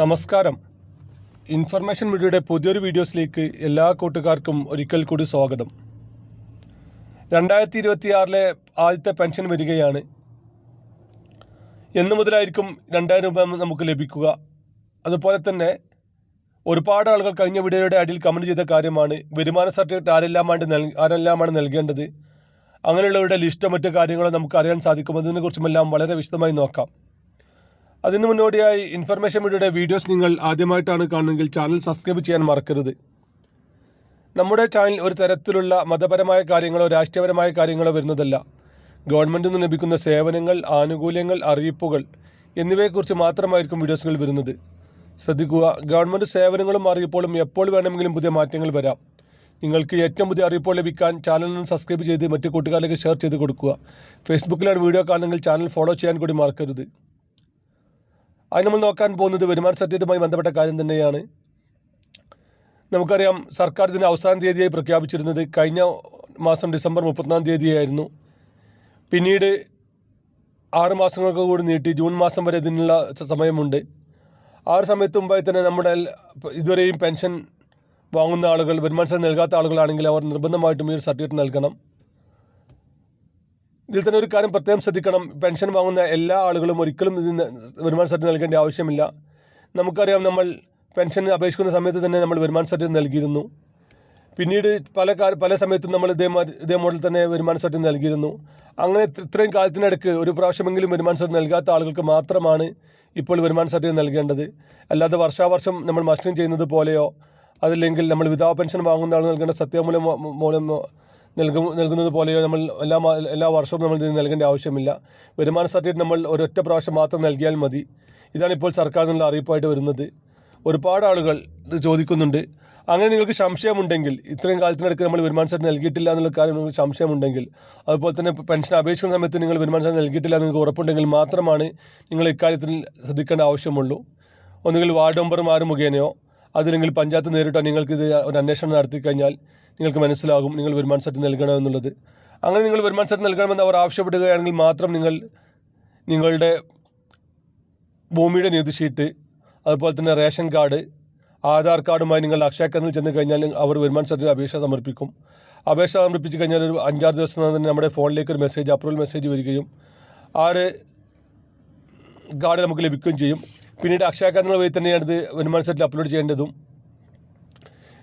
നമസ്കാരം. ഇൻഫർമേഷൻ മീഡിയയുടെ പുതിയൊരു വീഡിയോസിലേക്ക് എല്ലാ കൂട്ടുകാർക്കും ഒരിക്കൽ കൂടി സ്വാഗതം. രണ്ടായിരത്തി ഇരുപത്തിയാറിലെ ആദ്യത്തെ പെൻഷൻ വരികയാണ്. എന്നു മുതലായിരിക്കും രണ്ടായിരം രൂപ നമുക്ക് ലഭിക്കുക. അതുപോലെ തന്നെ ഒരുപാട് ആളുകൾ കഴിഞ്ഞ വീഡിയോയുടെ അടിയിൽ കമന്റ് ചെയ്ത കാര്യമാണ് വരുമാന സർട്ടിഫിക്കറ്റ് ആരെല്ലാമാണ് നൽ ആരെല്ലാമാണ് നൽകേണ്ടത്? അങ്ങനെയുള്ളവരുടെ ലിസ്റ്റോ മറ്റു കാര്യങ്ങളോ നമുക്ക് അറിയാൻ സാധിക്കും. അതിനെക്കുറിച്ചുമെല്ലാം വളരെ വിശദമായി നോക്കാം. അതിനു മുന്നോടിയായി ഇൻഫർമേഷൻ മീഡിയയുടെ വീഡിയോസ് നിങ്ങൾ ആദ്യമായിട്ടാണ് കാണുന്നതെങ്കിൽ ചാനൽ സബ്സ്ക്രൈബ് ചെയ്യാൻ മറക്കരുത്. നമ്മുടെ ചാനൽ ഒരു തരത്തിലുള്ള മതപരമായ കാര്യങ്ങളോ രാഷ്ട്രീയപരമായ കാര്യങ്ങളോ വരുന്നതല്ല. ഗവൺമെന്റിൽ നിന്ന് ലഭിക്കുന്ന സേവനങ്ങൾ ആനുകൂല്യങ്ങൾ അറിയിപ്പുകൾ എന്നിവയെക്കുറിച്ച് മാത്രമായിരിക്കും വീഡിയോസുകൾ വരുന്നത്. ശ്രദ്ധിക്കുക ഗവൺമെന്റ് സേവനങ്ങളും അറിയിപ്പോഴും എപ്പോൾ വേണമെങ്കിലും പുതിയ മാറ്റങ്ങൾ വരാം. നിങ്ങൾക്ക് ഏറ്റവും പുതിയ അറിയിപ്പോൾ ലഭിക്കാൻ ചാനലിന് സബ്സ്ക്രൈബ് ചെയ്ത് മറ്റു കൂട്ടുകാരിലേക്ക് ഷെയർ ചെയ്ത് കൊടുക്കുക. ഫേസ്ബുക്കിലാണ് വീഡിയോ കാണുന്നെങ്കിൽ ചാനൽ ഫോളോ ചെയ്യാൻ കൂടി മറക്കരുത്. അത് നമ്മൾ നോക്കാൻ പോകുന്നത് വരുമാന സർട്ടിഫിക്കറ്റുമായി ബന്ധപ്പെട്ട കാര്യം തന്നെയാണ്. നമുക്കറിയാം സർക്കാർ ഇതിന് അവസാന തീയതിയായി പ്രഖ്യാപിച്ചിരുന്നത് കഴിഞ്ഞ മാസം ഡിസംബർ മുപ്പത്തൊന്നാം തീയതിയായിരുന്നു. പിന്നീട് ആറ് മാസങ്ങൾക്ക് കൂടി നീട്ടി ജൂൺ മാസം വരെ ഇതിനുള്ള സമയമുണ്ട്. ആ ഒരു സമയത്ത് മുമ്പായി തന്നെ നമ്മുടെ ഇതുവരെയും പെൻഷൻ വാങ്ങുന്ന ആളുകൾ വരുമാന നൽകാത്ത ആളുകളാണെങ്കിൽ അവർ നിർബന്ധമായിട്ടും ഈ ഒരു സർട്ടിഫിക്കറ്റ് നൽകണം. ഇതിൽ തന്നെ ഒരു കാര്യം പ്രത്യേകം ശ്രദ്ധിക്കണം. പെൻഷൻ വാങ്ങുന്ന എല്ലാ ആളുകളും ഒരിക്കലും ഇതിന് വരുമാന സർട്ടിഫിക്കറ്റ് നൽകേണ്ട ആവശ്യമില്ല. നമുക്കറിയാം നമ്മൾ പെൻഷൻ അപേക്ഷിക്കുന്ന സമയത്ത് തന്നെ നമ്മൾ വരുമാന സർട്ടിഫിക്കറ്റ് നൽകിയിരുന്നു. പിന്നീട് പല പല സമയത്തും നമ്മൾ ഇതേ ഇതേ മോഡൽ തന്നെ വരുമാന സർട്ടിഫിക്കറ്റ് നൽകിയിരുന്നു. അങ്ങനെ ഇത്ര- ഇത്രയും കാലത്തിനിടയ്ക്ക് ഒരു പ്രാവശ്യമെങ്കിലും വരുമാന സർട്ടിഫിക്കറ്റ് നൽകാത്ത ആളുകൾക്ക് മാത്രമാണ് ഇപ്പോൾ വരുമാന സർട്ടിഫിക്കറ്റ് നൽകേണ്ടത്. അല്ലാതെ വർഷാവർഷം നമ്മൾ മസ്റ്ററിങ് ചെയ്യുന്നത് പോലെയോ അതല്ലെങ്കിൽ നമ്മൾ വിധവ പെൻഷൻ വാങ്ങുന്ന ആൾ നൽകേണ്ട സത്യമൂലം മൂലമോ മൂലം നൽകും നൽകുന്നത് പോലെയോ നമ്മൾ എല്ലാ എല്ലാ വർഷവും നമ്മൾ ഇതിന് നൽകേണ്ട ആവശ്യമില്ല. വരുമാന സർട്ടിഫിക്കറ്റ് നമ്മൾ ഒരൊറ്റ പ്രാവശ്യം മാത്രം നൽകിയാൽ മതി. ഇതാണ് ഇപ്പോൾ സർക്കാരിൽ നിന്നുള്ള അറിയിപ്പായിട്ട് വരുന്നത്. ഒരുപാട് ആളുകൾ ഇത് ചോദിക്കുന്നുണ്ട്. അങ്ങനെ നിങ്ങൾക്ക് സംശയമുണ്ടെങ്കിൽ ഇത്രയും കാലത്തിനിടയ്ക്ക് നമ്മൾ വരുമാന സർട്ടിഫിക്കറ്റ് നൽകിയിട്ടില്ല എന്നുള്ള കാര്യം നിങ്ങൾക്ക് സംശയമുണ്ടെങ്കിൽ അതുപോലെ തന്നെ പെൻഷൻ അപേക്ഷിക്കുന്ന സമയത്ത് നിങ്ങൾ വരുമാന സർട്ടിഫിക്കറ്റ് നൽകിയിട്ടില്ല നിങ്ങൾക്ക് ഉറപ്പുണ്ടെങ്കിൽ മാത്രമാണ് നിങ്ങൾ ഇക്കാര്യത്തിൽ ശ്രദ്ധിക്കേണ്ട ആവശ്യമുള്ളൂ. ഒന്നുകിൽ വാർഡ് മെമ്പർമാർ മുഖേനയോ അതില്ലെങ്കിൽ പഞ്ചായത്ത് നേരിട്ടോ നിങ്ങൾക്കിത് ഒരു അന്വേഷണം നടത്തി കഴിഞ്ഞാൽ നിങ്ങൾക്ക് മനസ്സിലാകും നിങ്ങൾ വരുമാന സർട്ടിഫിക്കറ്റ് നൽകണമെന്നുള്ളത്. അങ്ങനെ നിങ്ങൾ വരുമാന സർട്ടിഫിക്കറ്റ് നൽകണമെന്ന് അവർ ആവശ്യപ്പെടുകയാണെങ്കിൽ മാത്രം നിങ്ങൾ നിങ്ങളുടെ ഭൂമിയുടെ നികുതി ഷീറ്റ് അതുപോലെ തന്നെ റേഷൻ കാർഡ് ആധാർ കാർഡുമായി നിങ്ങൾ അക്ഷയ കേന്ദ്രത്തിൽ ചെന്ന് കഴിഞ്ഞാൽ അവർ വരുമാന സർട്ടിഫിക്കറ്റ് അപേക്ഷ സമർപ്പിക്കും. അപേക്ഷ സമർപ്പിച്ച് കഴിഞ്ഞാൽ ഒരു അഞ്ചാറ് ദിവസം തന്നെ നമ്മുടെ ഫോണിലേക്ക് ഒരു മെസ്സേജ് അപ്രൂവൽ മെസ്സേജ് വരികയും ആ ഒരു കാർഡ് നമുക്ക് ലഭിക്കുകയും ചെയ്യും. പിന്നീട് അക്ഷയ കേന്ദ്രങ്ങൾ വഴി തന്നെയാണ് ഇത് വരുമാന സർട്ടിഫിക്കറ്റ് അപ്ലോഡ് ചെയ്യേണ്ടതും.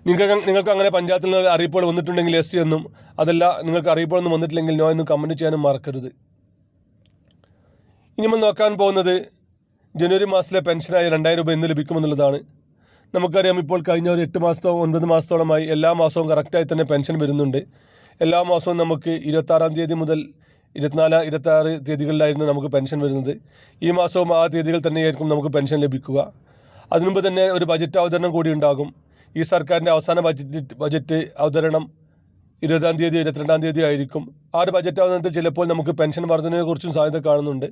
നിങ്ങൾക്ക് നിങ്ങൾക്ക് അങ്ങനെ പഞ്ചായത്തിൽ നിന്ന് അറിയിപ്പുകൾ വന്നിട്ടുണ്ടെങ്കിൽ എസ് എന്നും അതല്ല നിങ്ങൾക്ക് അറിയിപ്പുകളൊന്നും വന്നിട്ടില്ലെങ്കിൽ നോ എന്നും കമന്റ് ചെയ്യാനും മറക്കരുത്. ഇനി നമ്മൾ നോക്കാൻ പോകുന്നത് ജനുവരി മാസത്തിലെ പെൻഷനായി രണ്ടായിരം രൂപ എന്ന് ലഭിക്കുമെന്നുള്ളതാണ്. നമുക്കറിയാം ഇപ്പോൾ കഴിഞ്ഞ ഒരു എട്ട് മാസത്തോ ഒൻപത് മാസത്തോളമായി എല്ലാ മാസവും കറക്റ്റായി തന്നെ പെൻഷൻ വരുന്നുണ്ട്. എല്ലാ മാസവും നമുക്ക് ഇരുപത്താറാം തീയതി മുതൽ ഇരുപത്തിനാല് ഇരുപത്താറ് തീയതികളിലായിരുന്നു നമുക്ക് പെൻഷൻ വരുന്നത്. ഈ മാസവും ആ തീയതികൾ തന്നെയായിരിക്കും നമുക്ക് പെൻഷൻ ലഭിക്കുക. അതിനുമുമ്പ് തന്നെ ഒരു ബജറ്റ് അവതരണം കൂടി ഉണ്ടാകും. ഈ സർക്കാരിന്റെ അവസാന ബജറ്റ് ബജറ്റ് അവതരണം ഇരുപതാം തീയതി ഇരുപത്തിരണ്ടാം തീയതി ആയിരിക്കും. ആ ഒരു ബജറ്റ് അവതരണത്തിൽ ചിലപ്പോൾ നമുക്ക് പെൻഷൻ വർധനയെക്കുറിച്ചും സാധ്യത കാണുന്നുണ്ട്.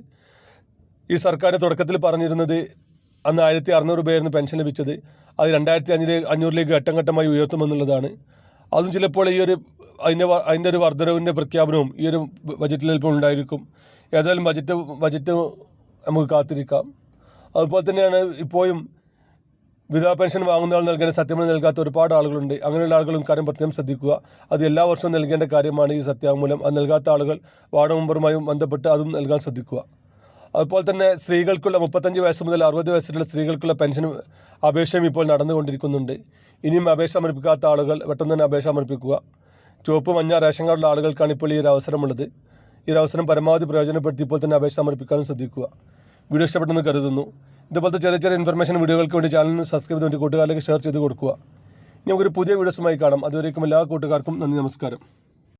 ഈ സർക്കാരിന്റെ തുടക്കത്തിൽ പറഞ്ഞിരുന്നത് അന്ന് ആയിരത്തി അറുന്നൂറ് രൂപയായിരുന്നു പെൻഷൻ ലഭിച്ചത്. അത് രണ്ടായിരത്തി അഞ്ഞൂറ് അഞ്ഞൂറിലേക്ക് ഘട്ടം ഘട്ടമായി ഉയർത്തുമെന്നുള്ളതാണ്. അതും ചിലപ്പോൾ ഈ ഒരു അതിന്റെ അതിന്റെ ഒരു വർധനവിന്റെ പ്രഖ്യാപനവും ഈ ഒരു ബജറ്റിൽ ചിലപ്പോൾ ഉണ്ടായിരിക്കും. ഏതായാലും ബജറ്റ് ബജറ്റ് നമുക്ക് കാത്തിരിക്കാം. അതുപോലെ തന്നെയാണ് ഇപ്പോഴും വിധവാ പെൻഷൻ വാങ്ങുന്ന ആൾ നൽകേണ്ട സത്യമായി നൽകാത്ത ഒരുപാട് ആളുകളുണ്ട്. അങ്ങനെയുള്ള ആളുകളും കാര്യം പ്രത്യേകം ശ്രദ്ധിക്കുക. അത് എല്ലാ വർഷവും നൽകേണ്ട കാര്യമാണ് ഈ സത്യാമൂലം അത് നൽകാത്ത ആളുകൾ വാർഡ് മെമ്പറുമായും ബന്ധപ്പെട്ട് അതും നൽകാൻ ശ്രദ്ധിക്കുക. അതുപോലെ തന്നെ സ്ത്രീകൾക്കുള്ള മുപ്പത്തഞ്ച് വയസ്സ് മുതൽ അറുപത് വയസ്സിലുള്ള സ്ത്രീകൾക്കുള്ള പെൻഷൻ അപേക്ഷയും ഇപ്പോൾ നടന്നുകൊണ്ടിരിക്കുന്നുണ്ട്. ഇനിയും അപേക്ഷ സമർപ്പിക്കാത്ത ആളുകൾ പെട്ടെന്ന് തന്നെ അപേക്ഷ സമർപ്പിക്കുക. ചുവപ്പ് മഞ്ഞ റേഷൻ കാർഡുള്ള ആളുകൾക്കാണ് ഇപ്പോൾ ഈ ഒരു അവസരമുള്ളത്. ഈ ഒരു അവസരം പരമാവധി പ്രയോജനപ്പെടുത്തി ഇപ്പോൾ തന്നെ അപേക്ഷ സമർപ്പിക്കാനും ശ്രദ്ധിക്കുക. വീഡിയോ ഇഷ്ടപ്പെട്ടെന്ന് കരുതുന്നു. ഇതുപോലത്തെ ചെറിയ ചെറിയ ഇൻഫർമേഷൻ വീഡിയോകൾക്ക് വേണ്ടി ചാനലിന് സബ്സ്ക്രൈബ് ചെയ്തുകൊണ്ട് കൂട്ടുകാരിലേക്ക് ഷെയർ ചെയ്ത് കൊടുക്കുക. ഇനി നമുക്കൊരു പുതിയ വീഡിയോസുമായി കാണാം. അതുവരേക്കും എല്ലാ കൂട്ടുകാർക്കും നന്ദി നമസ്കാരം.